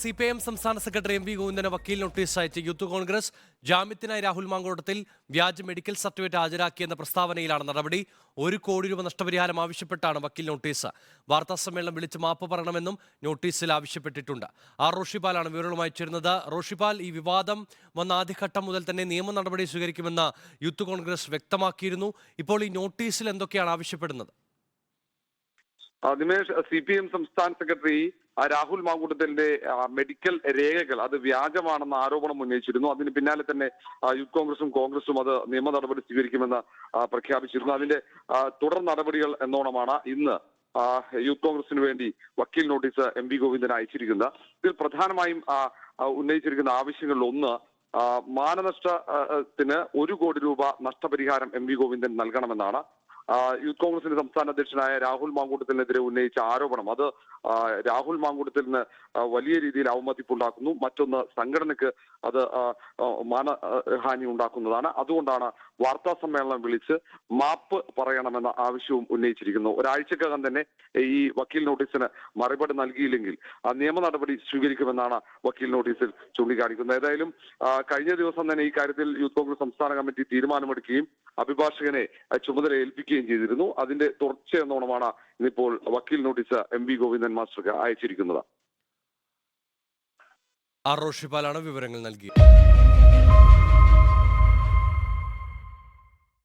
C P M സംസ്ഥാന secretary M V ഗോവിന്ദന് വക്കീൽ നോട്ടീസ് അയച്ച് യൂത്ത് കോൺഗ്രസ് ജാമ്യത്തിനായി രാഹുൽ മാങ്കോട്ടത്തിൽ വ്യാജ മെഡിക്കൽ സർട്ടിഫിക്കറ്റ് ഹാജരാക്കിയെന്ന പ്രസ്താവനയിലാണ് നടപടി. ഒരു കോടി രൂപ നഷ്ടപരിഹാരം ആവശ്യപ്പെട്ടാണ് വക്കീൽ നോട്ടീസ്. വാർത്താ സമ്മേളനം വിളിച്ച് മാപ്പ് പറയണമെന്നും നോട്ടീസിൽ ആവശ്യപ്പെട്ടിട്ടുണ്ട്. ആർ. റോഷിപാലാണ് വിവരങ്ങളുമായി ചേരുന്നത്. റോഷിപാൽ ഈ വിവാദം വന്ന ആദ്യഘട്ടം മുതൽ തന്നെ നിയമ നടപടി സ്വീകരിക്കുമെന്ന് യൂത്ത് കോൺഗ്രസ് വ്യക്തമാക്കിയിരുന്നു. ഇപ്പോൾ ഈ നോട്ടീസിൽ എന്തൊക്കെയാണ് ആവശ്യപ്പെടുന്നത്? ദിനേഷ് സി പി എം സംസ്ഥാന സെക്രട്ടറി രാഹുൽ മാങ്കൂട്ടത്തിന്റെ മെഡിക്കൽ രേഖകൾ അത് വ്യാജമാണെന്ന ആരോപണം ഉന്നയിച്ചിരുന്നു. അതിന് പിന്നാലെ തന്നെ യൂത്ത് കോൺഗ്രസും കോൺഗ്രസും അത് നിയമ നടപടി സ്വീകരിക്കുമെന്ന് പ്രഖ്യാപിച്ചിരുന്നു. അതിന്റെ തുടർ നടപടികൾ എന്നോണമാണ് ഇന്ന് യൂത്ത് കോൺഗ്രസിന് വേണ്ടി വക്കീൽ നോട്ടീസ് എം വി ഗോവിന്ദൻ അയച്ചിരിക്കുന്നത്. ഇതിൽ പ്രധാനമായും ഉന്നയിച്ചിരിക്കുന്ന ആവശ്യങ്ങളിൽ ഒന്ന് മാനനഷ്ടത്തിന് ഒരു കോടി രൂപ നഷ്ടപരിഹാരം എം വി ഗോവിന്ദൻ നൽകണമെന്നാണ് യൂത്ത് കോൺഗ്രസിന്റെ സംസ്ഥാന അധ്യക്ഷനായ രാഹുൽ മാങ്കൂട്ടത്തിനെതിരെ ഉന്നയിച്ച ആരോപണം. അത് രാഹുൽ മാങ്കൂട്ടത്തിന് വലിയ രീതിയിൽ അവമതിപ്പുണ്ടാക്കുന്നു. മറ്റൊന്ന് സംഘടനയ്ക്ക് അത് മാനഹാനി ഉണ്ടാക്കുന്നതാണ്. അതുകൊണ്ടാണ് വാർത്താ സമ്മേളനം വിളിച്ച് മാപ്പ് പറയണമെന്ന ആവശ്യവും ഉന്നയിച്ചിരിക്കുന്നു. ഒരാഴ്ചക്കകം തന്നെ ഈ വക്കീൽ നോട്ടീസിന് മറുപടി നൽകിയില്ലെങ്കിൽ നിയമ നടപടി സ്വീകരിക്കുമെന്നാണ് വക്കീൽ നോട്ടീസിൽ ചൂണ്ടിക്കാണിക്കുന്നത്. ഏതായാലും കഴിഞ്ഞ ദിവസം തന്നെ ഈ കാര്യത്തിൽ യൂത്ത് കോൺഗ്രസ് സംസ്ഥാന കമ്മിറ്റി തീരുമാനമെടുക്കുകയും അഭിഭാഷകനെ ചുമതല ഏൽപ്പിക്കുകയും ചെയ്തിരുന്നു. അതിന്റെ തുടർച്ചയെന്നോണമാണ് ഇന്നിപ്പോൾ വക്കീൽ നോട്ടീസ് എം വി ഗോവിന്ദൻ മാസ്റ്റർക്ക് അയച്ചിരിക്കുന്നത്. ആർ റോഷിപ്പാലാണ് വിവരങ്ങൾ നൽകിയത്.